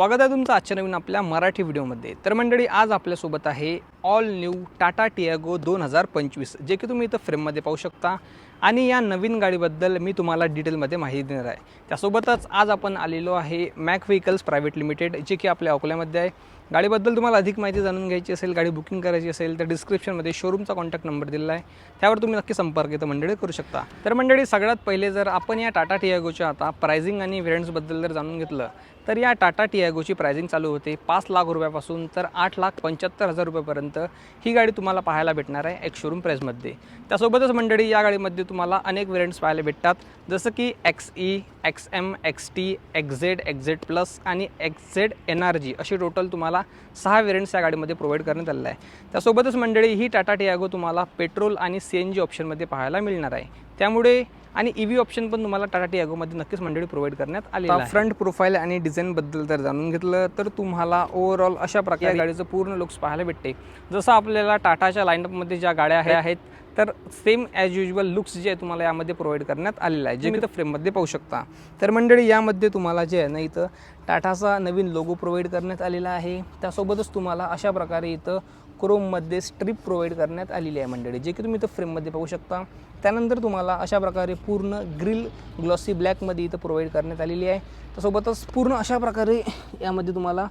स्वागत आहे तुमचं आजच्या नवीन आपल्या मराठी व्हिडिओमध्ये. तर मंडळी आज आपल्यासोबत आहे ऑल न्यू टाटा टियागो दोन हजार पंचवीस जे की तुम्ही इथं फ्रेममध्ये पाहू शकता. आणि या नवीन गाडीबद्दल मी तुम्हाला डिटेलमध्ये माहिती देणार आहे. त्यासोबतच आज आपण आलेलो आहे मॅक व्हेकल्स प्रायव्हेट लिमिटेड जे की आपल्या अकोल्यामध्ये आहे. गाडीबद्दल तुम्हाला अधिक माहिती जाणून घ्यायची असेल गाडी बुकिंग करायची असेल तर डिस्क्रिप्शनमध्ये शोरूमचा कॉन्टॅक्ट नंबर दिलेला आहे. त्यावर तुम्ही नक्की संपर्क इथं मंडळी करू शकता. तर मंडळी सगळ्यात पहिले जर आपण या टाटा टियागोच्या आता प्रायझिंग आणि व्हेरियंट्सबद्दल जर जाणून घेतलं तर या टाटा टियागोची प्रायझिंग चालू होते पाच लाख रुपयापासून तर आठ लाख पंच्याहत्तर हजार रुपयापर्यंत ही गाडी तुम्हाला पाहायला भेटणार आहे एक शोरूम प्राईसमध्ये त्यासोबतच मंडळी या गाडीमध्ये तुम्हाला अनेक व्हेरियंट्स पाहायला भेटतात. जसं की X E X M X T XZ XZ plus आणि एक्झेड एन आर जी अशी टोटल तुम्हाला सहा व्हेरियंट्स या गाडीमध्ये प्रोव्हाइड करण्यात आलेला आहे. त्यासोबतच मंडळी ही टाटा टियागो तुम्हाला पेट्रोल आणि सी एन जी ऑप्शनमध्ये पाहायला मिळणार आहे. त्यामुळे आणि ई व्ही ऑप्शन पण तुम्हाला टाटा टियागोमध्ये नक्कीच मंडळी प्रोव्हाइड करण्यात आलेलं आहे. फ्रंट प्रोफाईल आणि डिझाईनबद्दल जर जाणून घेतलं तर तुम्हाला ओव्हरऑल अशा प्रकारे गाडीचं पूर्ण लुक्स पाहायला भेटते. जसं आपल्याला टाटाच्या लाईनअपमध्ये ज्या गाड्या आहे- आहेत तर सेम ॲज युजल लुक्स जे आहे तुम्हाला यामध्ये प्रोव्हाइड करण्यात आलेलं आहे जे मी तर फ्रेममध्ये पाहू शकता. तर मंडळी यामध्ये तुम्हाला जे आहे ना इथं टाटाचा नवीन लोगो प्रोव्हाइड करण्यात आलेला आहे. त्यासोबतच तुम्हाला अशा प्रकारे इथं क्रोममध्ये स्ट्रीप प्रोव्हाइड करण्यात आलेली आहे मंडळी. जे की तुम्ही इथं फ्रेममध्ये पाहू शकता. त्यानंतर तुम्हाला अशा प्रकारे पूर्ण ग्रिल ग्लॉसी ब्लॅकमध्ये इथं प्रोव्हाइड करण्यात आलेली आहे. त्यासोबतच पूर्ण अशा प्रकारे यामध्ये तुम्हाला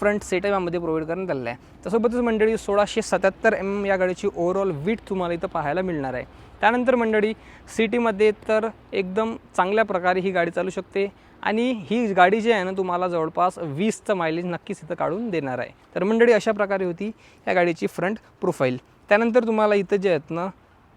फ्रंट सेटअप यामध्ये प्रोव्हाइड करण्यात आलेला आहे. त्यासोबतच मंडळी सोळाशे सत्याहत्तर एम एम या गाडीची ओव्हरऑल वीट तुम्हाला इथं पाहायला मिळणार आहे. त्यानंतर मंडळी सिटीमध्ये तर एकदम चांगल्या प्रकारे ही गाडी चालू शकते. आणि ही गाडी जी आहे ना तुम्हाला जवळपास वीसचं मायलेज नक्कीच इथं काढून देणार आहे. तर मंडळी अशा प्रकारे होती या गाडीची फ्रंट प्रोफाईल त्यानंतर तुम्हाला इथं जे आहेत ना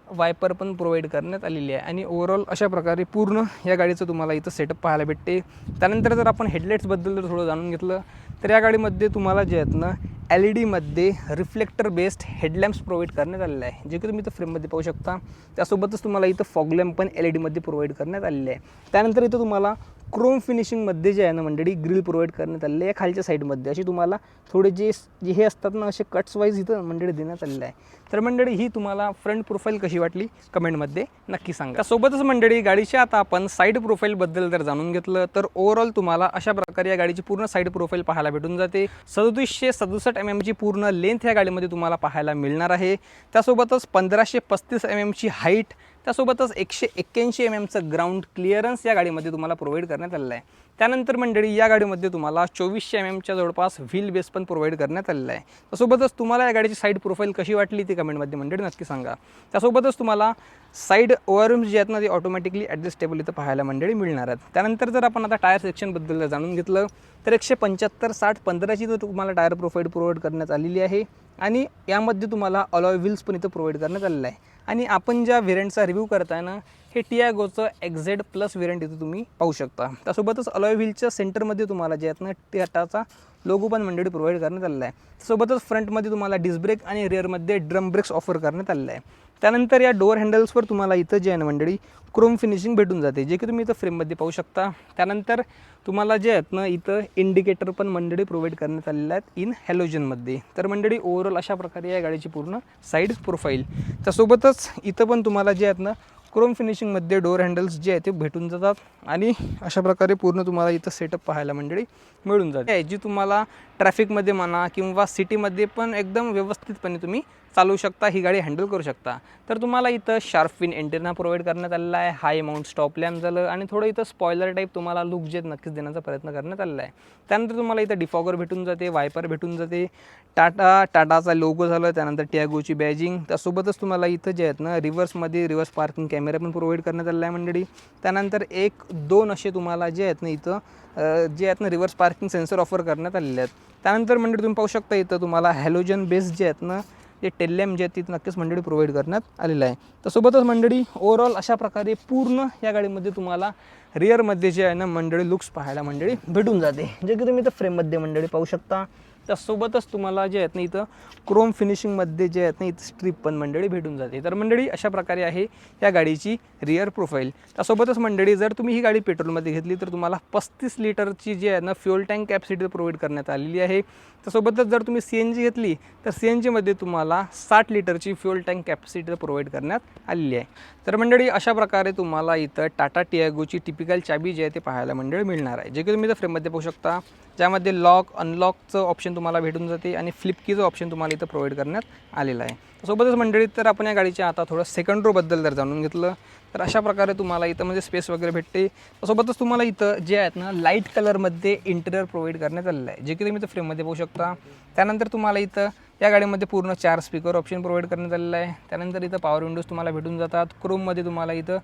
वायपर पण प्रोव्हाइड करण्यात आलेली आहे. आणि ओव्हरऑल अशा प्रकारे पूर्ण या गाडीचं तुम्हाला इथं सेटअप पाहायला भेटते. त्यानंतर जर आपण हेडलाईट्सबद्दल जर थोडं जाणून घेतलं तर या गाडीमध्ये तुम्हाला जे आहेत ना एल ई डीमध्ये रिफ्लेक्टर बेस्ड हेडलॅम्प्स प्रोव्हाइड करण्यात आलेलं आहे. जे की तुम्ही इथं फ्रेममध्ये पाहू शकता. त्यासोबतच तुम्हाला इथं फॉग लॅम्प पण एल ई डीमध्ये प्रोव्हाइड करण्यात आलेले आहे. त्यानंतर इथं तुम्हाला क्रोम फिनिशिंगमध्ये जे आहे ना मंडळी ग्रिल प्रोव्हाइड करण्यात आलेले आहे. खालच्या साईडमध्ये अशी तुम्हाला थोडे जे जे हे असतात ना असे कट्स वाईज इथं मंडळी देण्यात आलेलं आहे. तर मंडळी ही तुम्हाला फ्रंट प्रोफाईल कशी वाटली? कमेंटमध्ये नक्की सांगा. सोबतच मंडळी गाडीच्या आता आपण साईड प्रोफाईलबद्दल जर जाणून घेतलं तर ओव्हरऑल तुम्हाला अशा प्रकारे या गाडीची पूर्ण साईड प्रोफाईल पाहायला भेटून जाते. सदतीसशे सदुसष्ट एम एमची पूर्ण लेंथ या गाडीमध्ये तुम्हाला पाहायला मिळणार आहे. त्यासोबतच पंधराशे पस्तीस एम एमची हाईट त्यासोबतच एकशे एक्क्याऐंशी एम एमचं ग्राउंड क्लिअरन्स या गाडीमध्ये तुम्हाला प्रोव्हाइड करण्यात आलेलं आहे. त्यानंतर मंडळी या गाडीमध्ये तुम्हाला चोवीसशे एम एमच्या जवळपास व्हील बेस पण प्रोव्हाइड करण्यात आलेला आहे. त्यासोबतच तुम्हाला या गाडीची साईड प्रोफाईल कशी वाटली ती कमेंटमध्ये मंडळी नक्की सांगा. त्यासोबतच तुम्हाला साईड ओव्हरम्स जे आहेत ना ते ऑटोमॅटिकली ॲडजस्टेबल इथं पाहायला मंडळी मिळणार आहेत. त्यानंतर जर आपण आता टायर सेक्शनबद्दल जर जाणून घेतलं तर एकशे पंच्याहत्तर साठ पंधराची तर तुम्हाला टायर प्रोफाईल प्रोव्हाइड करण्यात आलेली आहे. आणि यामध्ये तुम्हाला अलॉय व्हील्स पण इथं प्रोव्हाइड करण्यात आलेलं आहे. आणि आपण ज्या व्हेरियंटचा रिव्ह्यू करताय ना हे टियागोचं एक्झेड प्लस व्हेरियंट इथं तुम्ही पाहू शकता. त्यासोबतच अलॉय व्हीलच्या सेंटरमध्ये तुम्हाला जे आहेत ना टाटाचा लोगो पण मंडळी प्रोव्हाइड करण्यात आलेला आहे. सोबतच फ्रंटमध्ये तुम्हाला डिस्ब्रेक आणि रिअरमध्ये ड्रम ब्रेक्स ऑफर करण्यात आलेला आहे. त्यानंतर या डोअर हँडल्सवर तुम्हाला इथं जे आहे ना मंडळी क्रोम फिनिशिंग भेटून जाते जे की तुम्ही इथं फ्रेममध्ये पाहू शकता. त्यानंतर तुम्हाला जे आहेत ना इथं इंडिकेटर पण मंडळी प्रोव्हाइड करण्यात आलेले आहेत इन हॅलोजनमध्ये तर मंडळी ओव्हरऑल अशा प्रकारे या गाडीची पूर्ण साईड प्रोफाईल त्यासोबतच इथं पण तुम्हाला जे आहेत ना क्रोम फिनिशिंगमध्ये डोअर हँडल्स जे आहे ते भेटून जातात आणि अशा प्रकारे पूर्ण तुम्हाला इथं सेटअप पाहायला मंडळी मिळून जाते. जी तुम्हाला ट्रॅफिकमध्ये म्हणा किंवा सिटीमध्ये पण एकदम व्यवस्थितपणे तुम्ही चालवू शकता ही गाडी हँडल करू शकता. तर तुम्हाला इथं शार्पिन एंटेना प्रोव्हाइड करण्यात आलेला आहे. हाय माउंट स्टॉप लॅम्प झालं आणि थोडं इथं स्पॉयलर टाईप तुम्हाला लुक जे आहेत नक्कीच देण्याचा प्रयत्न करण्यात आलेला आहे. त्यानंतर तुम्हाला इथं डिफॉगर भेटून जाते वायपर भेटून जाते. टाटा टाटाचा लोगो झालं त्यानंतर टॅगोची बॅजिंग त्यासोबतच तुम्हाला इथं जे आहेत ना रिव्हर्समध्ये रिव्हर्स पार्किंग कॅमेरा पण प्रोव्हाइड करण्यात आलेला आहे मंडळी. त्यानंतर एक दोन असे तुम्हाला जे आहेत ना इथं जे आहेत ना रिव्हर्स पार्किंग सेन्सर ऑफर करण्यात आलेले आहेत. त्यानंतर मंडळी तुम्ही पाहू शकता इथं तुम्हाला हॅलोजन बेस जे आहेत ना ते टेल्लेम जे आहेत तिथं नक्कीच मंडळी प्रोव्हाइड करण्यात आलेलं आहे. तर सोबतच मंडळी ओव्हरऑल अशा प्रकारे पूर्ण या गाडीमध्ये तुम्हाला रिअरमध्ये जे आहे ना मंडळी लुक्स पाहायला मंडळी भेटून जाते. जे की तुम्ही तर फ्रेममध्ये मंडळी पाहू शकता. त्यासोबतच तुम्हाला जे आहेत ना इथं क्रोम फिनिशिंगमध्ये जे आहेत ना इथं स्ट्रीप पण मंडळी भेटून जाते. तर मंडळी अशा प्रकारे आहे या गाडीची रिअर प्रोफाईल त्यासोबतच मंडळी जर तुम्ही ही गाडी पेट्रोलमध्ये घेतली तर तुम्हाला पस्तीस लिटरची जी आहे ना फ्युअल टँक कॅपॅसिटी प्रोव्हाइड करण्यात आलेली आहे. त्यासोबतच जर तुम्ही सी एन जी घेतली तर सी एन जीमध्ये तुम्हाला साठ लिटरची फ्युअल टँक कॅपॅसिटी प्रोव्हाइड करण्यात आलेली आहे. तर मंडळी अशा प्रकारे तुम्हाला इथं टाटा टियागोची टिपिकल चाबी जी आहे ते पाहायला मंडळी मिळणार आहे. जे की तुम्ही इथं फ्रेममध्ये पाहू शकता ज्यामध्ये लॉक अनलॉकचं ऑप्शन तुम्हाला भेटून जाते आणि फ्लिप कीचं ऑप्शन तुम्हाला इथं प्रोव्हाइड करण्यात आलेलं आहे. सोबतच मंडळीत तर आपण या गाडीच्या आता थोडं सेकंड रोबद्दल जर जाणून घेतलं. तर अशा प्रकारे तुम्हाला इथं म्हणजे स्पेस वगैरे भेटते. सोबतच तुम्हाला इथं जे आहेत ना लाइट कलरमध्ये इंटेरियर प्रोव्हाइड करण्यात आलेलं आहे. जे की तुम्ही इथं फ्रेममध्ये पाहू शकता. त्यानंतर तुम्हाला इथं या गाडीमध्ये पूर्ण चार स्पीकर ऑप्शन प्रोव्हाइड करण्यात आलेलं आहे. त्यानंतर इथं पॉवर विंडोज तुम्हाला भेटून जातात. क्रोममध्ये तुम्हाला इथं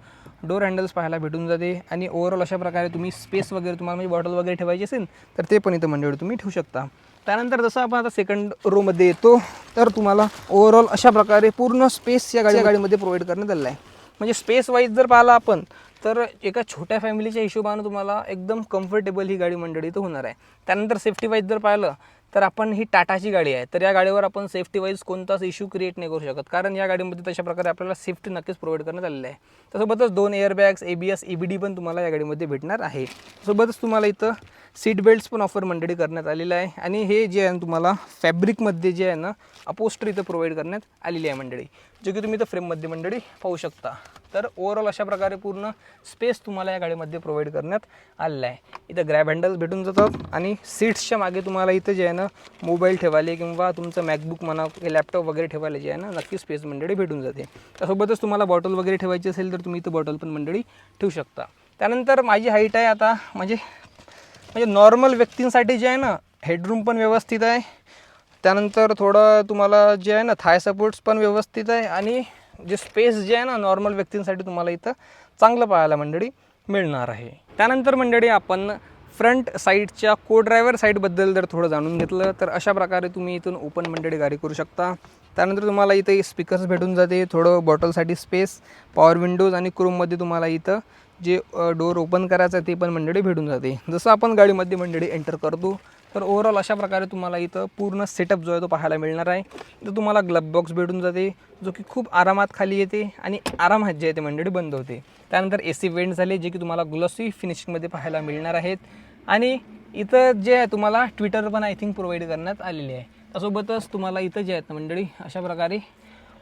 डोर हँडल्स पाहायला भेटून जाते. आणि ओव्हरऑल अशा प्रकारे तुम्ही स्पेस वगैरे तुम्हाला म्हणजे बॉटल वगैरे ठेवायची असेल तर ते पण इथं मंडळी तुम्ही ठेवू शकता. त्यानंतर जसं आपण आता सेकंड रोमध्ये येतो तर तुम्हाला ओव्हरऑल अशा प्रकारे पूर्ण स्पेस या गाडी गाडीमध्ये प्रोव्हाइड करण्यात आलेला आहे. म्हणजे स्पेस वाईज जर पाहिला आपण तर एका छोट्या फॅमिलीच्या हिशोबानं तुम्हाला एकदम कम्फर्टेबल ही गाडी मंडळी इथं होणार आहे. त्यानंतर सेफ्टी वाईज जर पाहिलं तर आपण ही टाटाची गाडी आहे. तर या गाडीवर आपण सेफ्टी वाईज कोणताच इश्यू क्रिएट नाही करू शकत. कारण या गाडीमध्ये तशा प्रकारे आपल्याला सेफ्टी नक्कीच प्रोव्हाइड करण्यात आलेली आहे. त्यासोबतच दोन airbags A B S E B D पण तुम्हाला या गाडीमध्ये भेटणार आहे. सोबतच तुम्हाला इथं सीट बेल्ट्स पण ऑफर मंडळी करण्यात आलेलं आहे. आणि हे जे आहे ना तुम्हाला फॅब्रिकमध्ये जे आहे ना अपोस्टर इथं प्रोव्हाइड करण्यात आलेली आहे मंडळी. जे की तुम्ही इथं फ्रेममध्ये मंडळी पाहू शकता. तर ओव्हरऑल अशा प्रकारे पूर्ण स्पेस तुम्हाला या गाडीमध्ये प्रोव्हाइड करण्यात आलेला आहे. इथं ग्रॅब हँडल्स भेटून जातात आणि सीट्सच्या मागे तुम्हाला इथं जे आहे ना मोबाईल ठेवायला किंवा तुमचं मॅकबुक म्हणा लॅपटॉप वगैरे ठेवायला जे आहे ना नक्की स्पेस मंडळी भेटून जाते. त्यासोबतच तुम्हाला बॉटल वगैरे ठेवायची असेल तर तुम्ही इथं बॉटल पण मंडळी ठेवू शकता. त्यानंतर माझी हाईट आहे आता म्हणजे म्हणजे नॉर्मल व्यक्तींसाठी जे आहे ना हेडरूम पण व्यवस्थित आहे. त्यानंतर थोडं तुम्हाला जे आहे ना थाय सपोर्ट्स पण व्यवस्थित आहे आणि जे स्पेस जे आहे ना नॉर्मल व्यक्तींसाठी तुम्हाला इथं चांगलं पाहायला मंडळी मिळणार आहे. त्यानंतर मंडळी आपण फ्रंट साईडच्या को ड्रायव्हर साईडबद्दल जर थोडं जाणून घेतलं तर अशा प्रकारे तुम्ही इथून ओपन मंडळी गाडी करू शकता. त्यानंतर तुम्हाला इथं स्पीकर्स भेटून जाते थोडं बॉटलसाठी स्पेस पॉवर विंडोज आणि क्रोममध्ये तुम्हाला इथं जे डोअर ओपन करायचं आहे ते पण मंडळी भेटून जाते. जसं आपण गाडीमध्ये मंडळी एंटर करतो तर ओव्हरऑल अशा प्रकारे तुम्हाला इथं पूर्ण सेटअप जो आहे तो पाहायला मिळणार आहे. तर तुम्हाला ग्लब बॉक्स भेटून जाते जो की खूप आरामात खाली येते आणि आरामात जे आहे ते मंडळी बंद होते. त्यानंतर ए सी वेंट झाले जे की तुम्हाला ग्लॉसी फिनिशिंगमध्ये पाहायला मिळणार आहेत. आणि इथं जे आहे तुम्हाला ट्विटर पण आय थिंक प्रोव्हाइड करण्यात आलेले आहे. त्यासोबतच तुम्हाला इथं जे आहेत ना मंडळी अशा प्रकारे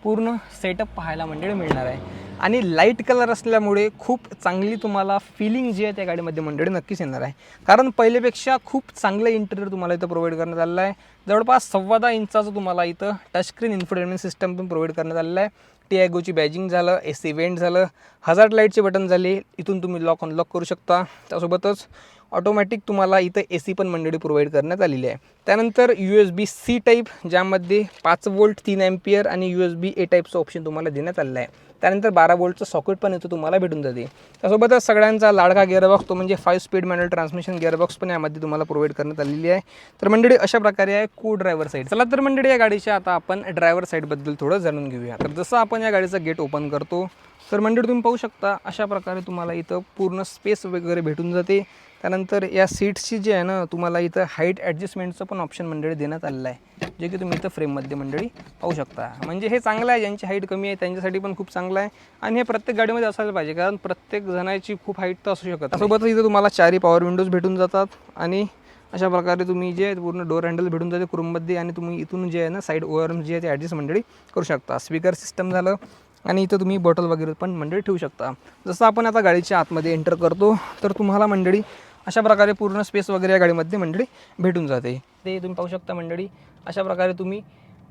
पूर्ण सेटअप पाहायला मंडळी मिळणार आहे. आणि लाइट कलर असल्यामुळे खूप चांगली तुम्हाला फिलिंग जी आहे त्या गाडीमध्ये मंडळी नक्कीच येणार आहे. कारण पहिलेपेक्षा खूप चांगलं इंटेरियर तुम्हाला इथं प्रोव्हाइड करण्यात आलेलं आहे. जवळपास सव्वा दहा इंचाचं तुम्हाला इथं टचस्क्रीन इन्फोटेनमेंट सिस्टम पण प्रोव्हाइड करण्यात आलेलं आहे. टी बॅजिंग झालं ए सी वेंट झालं हजार्ड लाईटचे बटन झाले इथून तुम्ही लॉक अनलॉक करू शकता. त्यासोबतच ऑटोमॅटिक तुम्हाला इथं ए सी पण मंडळी प्रोव्हाइड करण्यात आलेली आहे. त्यानंतर U S B C type ज्यामध्ये पाच वोल्ट तीन एम्पियर आणि यू एस बी ए टाईपचं ऑप्शन तुम्हाला देण्यात आलेलं आहे. त्यानंतर बारा वोल्टचं सॉकेट पण इथं तुम्हाला भेटून जाते. त्यासोबतच सगळ्यांचा लाडका गिअरबॉक्स तो म्हणजे five speed manual transmission gearbox पण यामध्ये तुम्हाला प्रोव्हाइड करण्यात आलेली आहे. तर मंडळी अशा प्रकारे आहे को ड्रायव्हर साईड चला तर मंडळी या गाडीच्या आता आपण ड्रायव्हर साईडबद्दल थोडं जाणून घेऊया. तर जसं आपण या गाडीचं गेट ओपन करतो तर मंडळी तुम्ही पाहू शकता अशा प्रकारे तुम्हाला इथं पूर्ण स्पेस वगैरे भेटून जाते. त्यानंतर या सीट्सची जी आहे ना तुम्हाला इथं हाईट ॲडजस्टमेंटचं पण ऑप्शन मंडळी देण्यात आलेलं आहे जे की तुम्ही इथं फ्रेममध्ये मंडळी पाहू शकता. म्हणजे हे चांगलं आहे ज्यांची हाईट कमी आहे त्यांच्यासाठी पण खूप चांगलं आहे आणि हे प्रत्येक गाडीमध्ये असायला पाहिजे कारण प्रत्येक जणाची खूप हाईट तर असू शकत सोबतच इथं तुम्हाला चारही पॉवर विंडोज भेटून जातात आणि अशा प्रकारे तुम्ही जे पूर्ण डोर हँडल भेटून जाते क्रूममध्ये आणि तुम्ही इथून जे आहे ना साईड ओवर जे आहे ते ॲडजस्ट मंडळी करू शकता. स्पीकर सिस्टम झालं आणि इथं तुम्ही बॉटल वगैरे पण मंडळी ठेवू शकता. जसं आपण आता गाडीच्या आतमध्ये एंटर करतो तर तुम्हाला मंडळी अशा प्रकारे पूर्ण स्पेस वगैरे या गाडीमध्ये मंडळी भेटून जाते. ते तुम्ही पाहू शकता मंडळी. अशा प्रकारे तुम्ही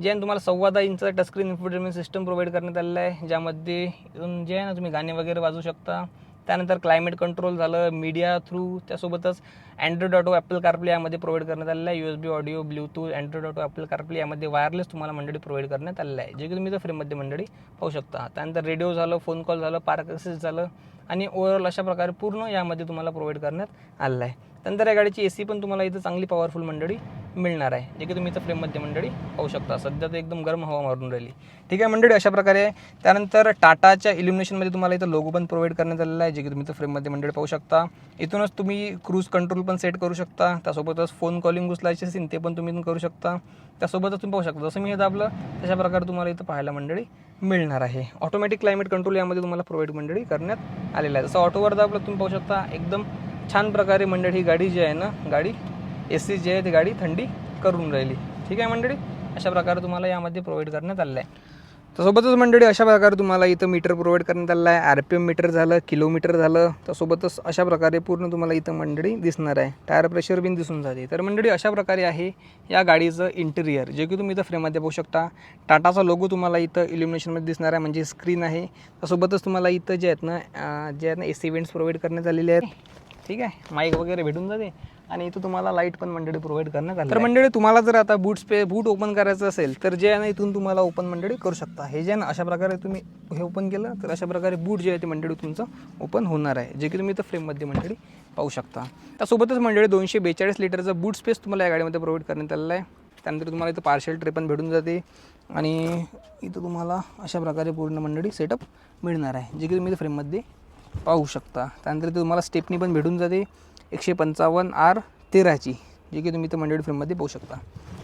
जे आहे तुम्हाला सव्वा दहा inch touchscreen infotainment system provide करण्यात आलेला आहे ज्यामध्ये जे आहे ना तुम्ही गाणे वगैरे वाजवू शकता. त्यानंतर क्लायमेट कंट्रोल झालं मीडिया थ्रू त्यासोबतच अँड्रॉइड ऑटो ॲपल कारप्ले यामध्ये प्रोव्हाइड करण्यात आलेलं आहे. U S B audio Bluetooth Android auto Apple CarPlay यामध्ये वायरलेस तुम्हाला मंडळी प्रोव्हाइड करण्यात आलेलं आहे. जे की तुम्ही तर फ्रीमध्ये मंडळी पाहू शकता. त्यानंतर रेडिओ झालं फोन कॉल झालं पार्क असेस झालं आणि ओव्हरऑल अशा प्रकारे पूर्ण यामध्ये तुम्हाला प्रोव्हाइड करण्यात आलेलं आहे. त्यानंतर या गाडीची ए सी पण तुम्हाला इथं चांगली पॉवरफुल मंडळी मिळणार आहे जे की तुम्ही इथं फ्रेममध्ये मंडळी पाहू शकता. सध्या तर एकदम गरम हवा मारून राहिली. ठीक आहे मंडळी अशा प्रकारे आहे त्यानंतर टाटाच्या इल्युमिनेशनमध्ये तुम्हाला इथं लोगो पण प्रोव्हाइड करण्यात आलेला आहे जे की तुम्ही इथं फ्रेममध्ये मंडळी पाहू शकता. इथूनच तुम्ही क्रूज कंट्रोल पण सेट करू शकता. त्यासोबतच फोन कॉलिंग उचलायचे असेल ते पण तुम्ही करू शकता. त्यासोबतच तुम्ही पाहू शकता जसं मी हे दाबलं तशा प्रकारे तुम्हाला इथं पाहायला मंडळी मिळणार आहे. ऑटोमॅटिक क्लायमेट कंट्रोल यामध्ये तुम्हाला प्रोव्हाइड मंडळी करण्यात आलेलं आहे. जसं ऑटोवर दाबलं तुम्ही पाहू शकता एकदम छान प्रकारे मंडळी ही गाडी जी आहे ना गाडी ए सी जी आहे ती गाडी थंडी करून राहिली. ठीक आहे मंडळी? अशा प्रकारे तुम्हाला यामध्ये प्रोव्हाइड करण्यात आलं आहे. त्यासोबतच मंडळी अशा प्रकारे तुम्हाला इथं मीटर प्रोव्हाइड करण्यात आलं आहे. आर पी एम मीटर झालं किलोमीटर झालं त्यासोबतच अशा प्रकारे पूर्ण तुम्हाला इथं मंडळी दिसणार आहे. टायर प्रेशर बिन दिसून जाते. तर मंडळी अशा प्रकारे आहे या गाडीचं इंटेरियर जे की तुम्ही इथं फ्रेममध्ये पाहू शकता. टाटाचा लोगो तुम्हाला इथं इल्युमिनेशनमध्ये दिसणार आहे. म्हणजे स्क्रीन आहे. त्यासोबतच तुम्हाला इथं जे आहेत ना जे आहेत ना ए सी इव्हेंट्स प्रोव्हाइड करण्यात आलेले आहेत. ठीक आहे? माईक वगैरे भेटून जाते. आणि इथं तुम्हाला लाइट पण मंडळी प्रोव्हाइड आली तर मंडळी तुम्हाला जर आता बूट स्पे बूट ओपन करायचं असेल तर जे आहे ना इथून तुम्हाला ओपन मंडळी करू शकता. हे जे आहे ना अशा प्रकारे तुम्ही हे ओपन केलं तर अशा प्रकारे बूट जे आहे ते मंडळी तुमचं ओपन होणार आहे. जे की तुम्ही इथं फ्रेममध्ये मंडळी पाहू शकता. त्यासोबतच मंडळी दोनशे बेचाळीस लिटरचं बूट स्पेस तुम्हाला या गाडीमध्ये प्रोव्हाइड करण्यात आलेलं आहे. त्यानंतर तुम्हाला इथं पार्शल ट्रे पण भेटून जाते. आणि इथं तुम्हाला अशा प्रकारे पूर्ण मंडळी सेटअप मिळणार आहे. जे की तुम्ही इथं फ्रेममध्ये पाहू शकता. त्यानंतर तुम्हाला स्टेपनी पण भेटून जाते. एकशे पंचावन्न आर तेराची जी की तुम्ही इथं मंडळी फ्रेममध्ये पाहू शकता.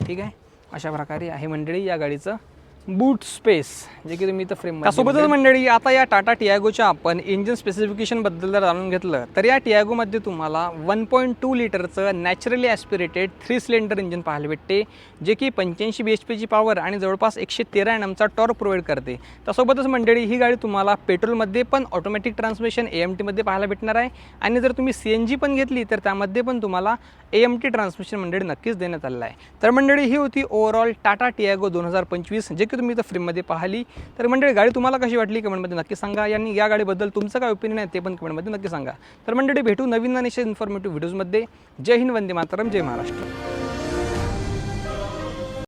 ठीक आहे? अशा प्रकारे आहे मंडळी या गाडीचं बूट स्पेस जे की तुम्ही इथं फ्रेम त्यासोबतच मंडळी आता या टाटा टियागोच्या आपण इंजिन स्पेसिफिकेशनबद्दल जर जाणून घेतलं तर या टियागोमध्ये तुम्हाला वन पॉईंट टू लिटरचं naturally aspirated three cylinder engine पाहायला भेटते जे की पंच्याऐंशी बी एच पीची पॉवर आणि जवळपास एकशे तेरा एन एमचा टॉर्क प्रोव्हाइड करते. त्यासोबतच मंडळी ही गाडी तुम्हाला पेट्रोलमध्ये पण ऑटोमॅटिक ट्रान्समिशन ए एम टीमध्ये पाहायला भेटणार आहे. आणि जर तुम्ही सी एन जी पण घेतली तर त्यामध्ये पण तुम्हाला ए एम टी ट्रान्समिशन मंडळी नक्कीच देण्यात आलेलं आहे. तर मंडळी ही होती ओव्हरऑल टाटा टियागो दोन हजार पंचवीस जे की तुम्ही इथं फ्रेममध्ये पाहिली. तर मंडळी गाडी तुम्हाला कशी वाटली? कमेंटमध्ये नक्की सांगा. आणि या गाडीबद्दल तुमचं काय ओपिनियन आहे ते पण कमेंटमध्ये नक्की सांगा. तर मंडळी भेटू नवीन आणि इन्फॉर्मेटिव्ह व्हिडिओजमध्ये जय हिंद वंदे मातरम. जय महाराष्ट्र.